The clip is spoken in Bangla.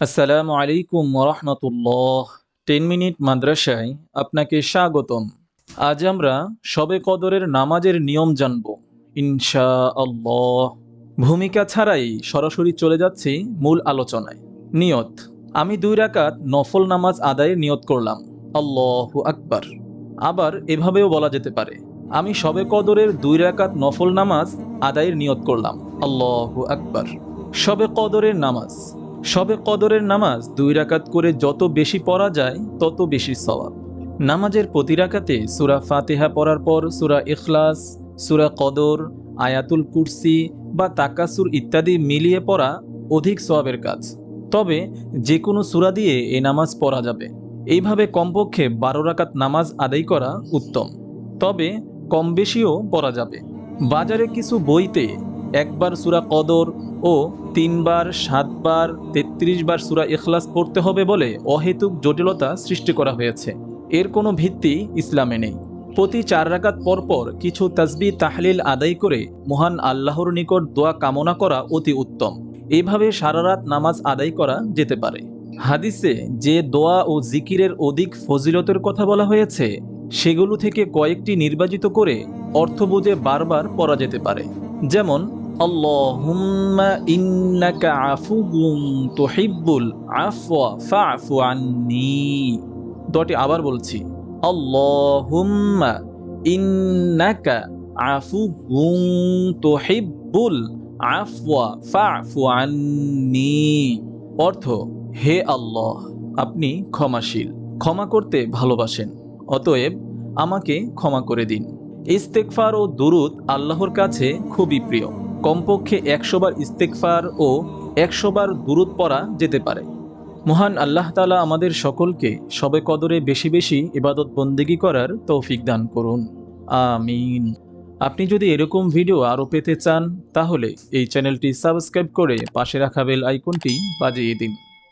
আসসালামু আলাইকুম রহমতুল্লাহ টেন মিনিট মাদ্রাসায় আপনাকে স্বাগতম। আজ আমরা শবে কদরের নামাজের নিয়ম জানব। ইনশা আল্লাহ ভূমিকা ছাড়াই সরাসরি চলে যাচ্ছি মূল আলোচনায়। নিয়ত, আমি দুই রাকাত নফল নামাজ আদায়ের নিয়ত করলাম। আল্লাহু আকবার। আবার এভাবেও বলা যেতে পারে, আমি সবে কদরের দুই রাকাত নফল নামাজ আদায়ের নিয়ত করলাম। আল্লাহু আকবার। সবে কদরের নামাজ। শবে কদরের নামাজ দুই রাকাত করে যত বেশি পড়া যায়, তত বেশি সওয়াব। নামাজের প্রতি রাকাতে সুরা ফাতেহা পড়ার পর সুরা ইখলাস, সুরা কদর, আয়াতুল কুরসি বা তাকাসুর ইত্যাদি মিলিয়ে পড়া অধিক সওয়াবের কাজ। তবে যে কোনো সুরা দিয়ে এই নামাজ পড়া যাবে। এইভাবে কমপক্ষে বারো রাকাত নামাজ আদায় করা উত্তম। তবে কম বেশিও পড়া যাবে। বাজারে কিছু বইতে একবার সুরা কদর ও তিনবার, সাতবার তেত্রিশ বার সুরা ইখলাস পড়তে হবে বলে অহেতুক জটিলতা সৃষ্টি করা হয়েছে। এর কোনো ভিত্তি ইসলামে নেই। প্রতি চার রাকাত পরপর কিছু তাসবি তাহলিল আদায় করে মহান আল্লাহর নিকট দোয়া কামনা করা অতি উত্তম। এভাবে সারা রাত নামাজ আদায় করা যেতে পারে। হাদিসে যে দোয়া ও জিকিরের অধিক ফজিলতের কথা বলা হয়েছে, সেগুলো থেকে কয়েকটি নির্বাচিত করে অর্থ বুঝে বারবার পড়া যেতে পারে। যেমন আল্লাহুম্মা ইন্নাকা আফুগুম তুহিব্বুল আফওয়া ফাফু আন্নি। দটি আবার বলছি, আল্লাহুম্মা ইন্নাকা আফুগুম তুহিব্বুল আফওয়া ফাফু আন্নি। অর্থ, হে আল্লাহ, আপনি ক্ষমাশীল, ক্ষমা করতে ভালোবাসেন, অতএব আমাকে ক্ষমা করে দিন। ইস্তেকফার ও দুরুদ আল্লাহর কাছে খুবই প্রিয়। কমপক্ষে একশোবার ইস্তেকফার ও একশোবার দূরত পরা যেতে পারে। মহান আল্লাহ তালা আমাদের সকলকে সবে কদরে বেশি বেশি ইবাদত বন্দেগি করার তৌফিক দান করুন। আমিন। আপনি যদি এরকম ভিডিও আরও পেতে চান, তাহলে এই চ্যানেলটি সাবস্ক্রাইব করে পাশে রাখা বেল আইকনটি বাজিয়ে দিন।